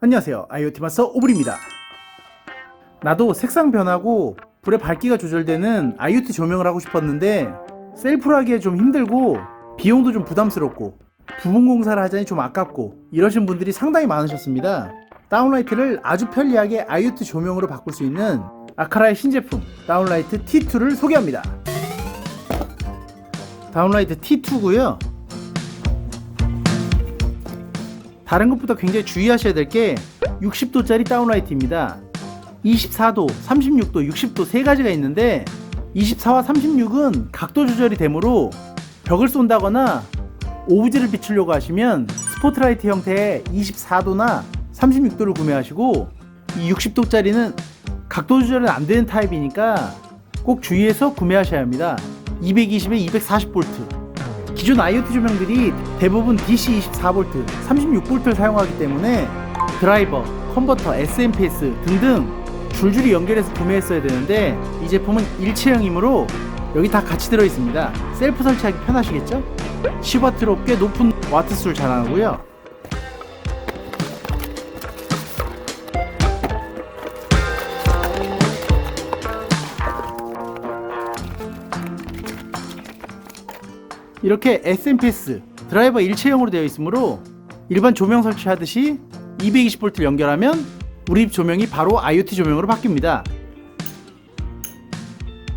안녕하세요. IoT 마스터 오블입니다. 나도 색상 변하고 불의 밝기가 조절되는 IoT 조명을 하고 싶었는데 셀프로 하기에 좀 힘들고 비용도 좀 부담스럽고 부분 공사를 하자니 좀 아깝고 이러신 분들이 상당히 많으셨습니다. 다운라이트를 아주 편리하게 IoT 조명으로 바꿀 수 있는 아카라의 신제품 다운라이트 T2를 소개합니다. 다운라이트 T2고요. 다른 것보다 굉장히 주의하셔야 될 게 60도짜리 다운라이트입니다. 24도, 36도, 60도 세 가지가 있는데 24와 36은 각도 조절이 되므로 벽을 쏜다거나 오브지를 비추려고 하시면 스포트라이트 형태의 24도나 36도를 구매하시고 이 60도짜리는 각도 조절은 안 되는 타입이니까 꼭 주의해서 구매하셔야 합니다. 220에 240V 기존 IoT 조명들이 대부분 DC 24V, 36V를 사용하기 때문에 드라이버, 컨버터, SMPS 등등 줄줄이 연결해서 구매했어야 되는데 이 제품은 일체형이므로 여기 다 같이 들어 있습니다. 셀프 설치하기 편하시겠죠? 10W로 꽤 높은 와트 수를 자랑하고요. 이렇게 SMPS 드라이버 일체형으로 되어 있으므로 일반 조명 설치하듯이 220V 연결하면 우리 집 조명이 바로 IoT 조명으로 바뀝니다.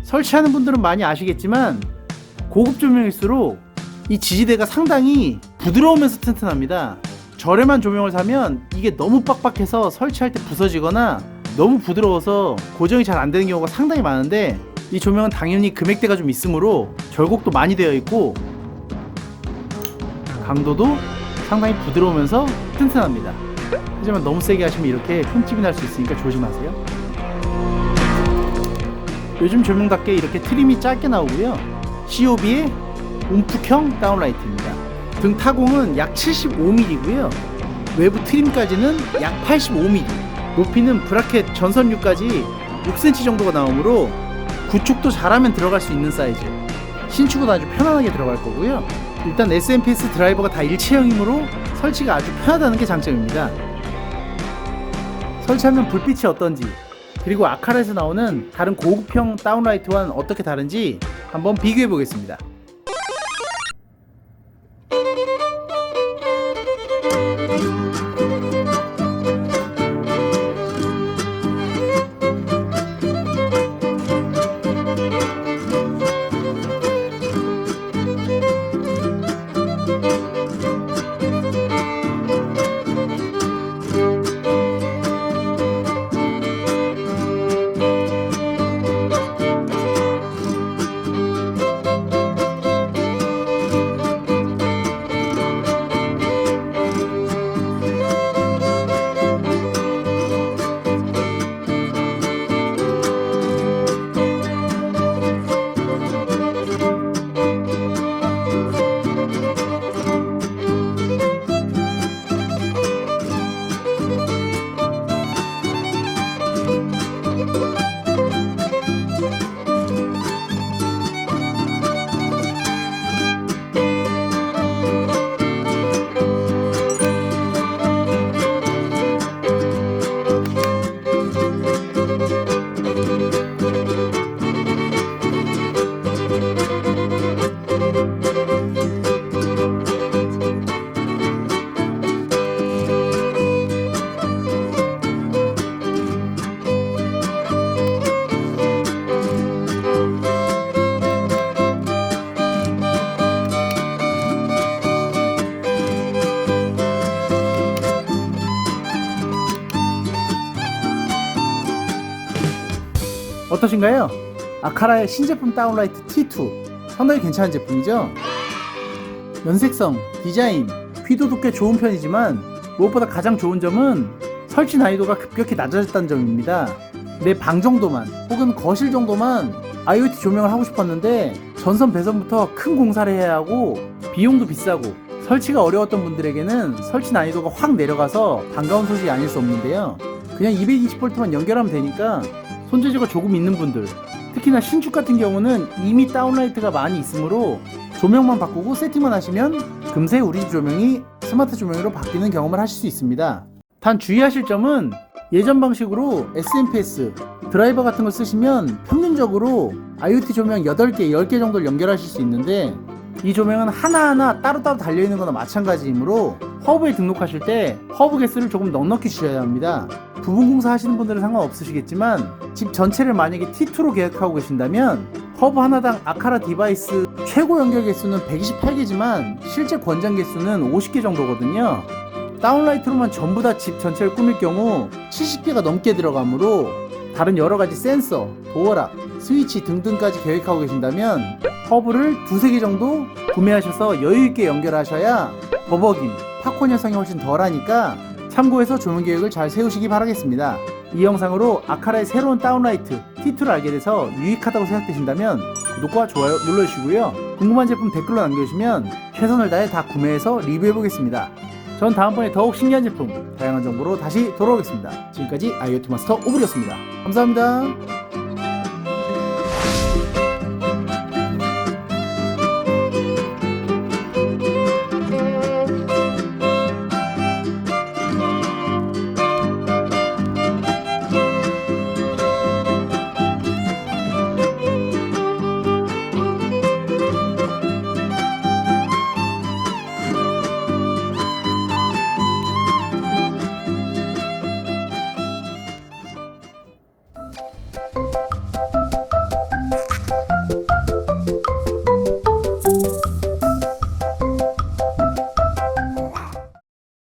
설치하는 분들은 많이 아시겠지만 고급 조명일수록 이 지지대가 상당히 부드러우면서 튼튼합니다. 저렴한 조명을 사면 이게 너무 빡빡해서 설치할 때 부서지거나 너무 부드러워서 고정이 잘 안 되는 경우가 상당히 많은데 이 조명은 당연히 금액대가 좀 있으므로 절곡도 많이 되어 있고 강도도 상당히 부드러우면서 튼튼합니다. 하지만 너무 세게 하시면 이렇게 흠집이 날 수 있으니까 조심하세요. 요즘 조명답게 이렇게 트림이 짧게 나오고요. COB의 움푹형 다운라이트입니다. 등 타공은 약 75mm고요. 외부 트림까지는 약 85mm. 높이는 브라켓 전선류까지 6cm 정도가 나오므로 구축도 잘하면 들어갈 수 있는 사이즈. 신축은 아주 편안하게 들어갈 거고요. 일단 SMPS 드라이버가 다 일체형이므로 설치가 아주 편하다는 게 장점입니다. 설치하면 불빛이 어떤지 그리고 아카라에서 나오는 다른 고급형 다운라이트와는 어떻게 다른지 한번 비교해 보겠습니다. 어떠신가요? 아카라의 신제품 다운라이트 T2 상당히 괜찮은 제품이죠? 연색성, 디자인, 귀도도 꽤 좋은 편이지만 무엇보다 가장 좋은 점은 설치 난이도가 급격히 낮아졌다는 점입니다. 내 방 정도만 혹은 거실 정도만 IoT 조명을 하고 싶었는데 전선 배선부터 큰 공사를 해야 하고 비용도 비싸고 설치가 어려웠던 분들에게는 설치 난이도가 확 내려가서 반가운 소식이 아닐 수 없는데요. 그냥 220V만 연결하면 되니까 손재주가 조금 있는 분들, 특히나 신축 같은 경우는 이미 다운라이트가 많이 있으므로 조명만 바꾸고 세팅만 하시면 금세 우리 집 조명이 스마트 조명으로 바뀌는 경험을 하실 수 있습니다. 단 주의하실 점은 예전 방식으로 SMPS 드라이버 같은 걸 쓰시면 평균적으로 IoT 조명 8개, 10개 정도를 연결하실 수 있는데 이 조명은 하나하나 따로따로 달려있는 거나 마찬가지이므로 허브에 등록하실 때 허브 개수를 조금 넉넉히 주셔야 합니다. 부분 공사 하시는 분들은 상관없으시겠지만 집 전체를 만약에 T2로 계획하고 계신다면 허브 하나당 아카라 디바이스 최고 연결 개수는 128개지만 실제 권장 개수는 50개 정도거든요. 다운라이트로만 전부 다 집 전체를 꾸밀 경우 70개가 넘게 들어가므로 다른 여러 가지 센서, 도어락, 스위치 등등까지 계획하고 계신다면 허브를 두세 개 정도 구매하셔서 여유 있게 연결하셔야 버벅임, 팝콘 현상이 훨씬 덜하니까 참고해서 조명 계획을 잘 세우시기 바라겠습니다. 이 영상으로 아카라의 새로운 다운라이트 T2를 알게 돼서 유익하다고 생각되신다면 구독과 좋아요 눌러주시고요. 궁금한 제품 댓글로 남겨주시면 최선을 다해 다 구매해서 리뷰해보겠습니다. 전 다음번에 더욱 신기한 제품, 다양한 정보로 다시 돌아오겠습니다. 지금까지 IoT 마스터 오블이었습니다. 감사합니다.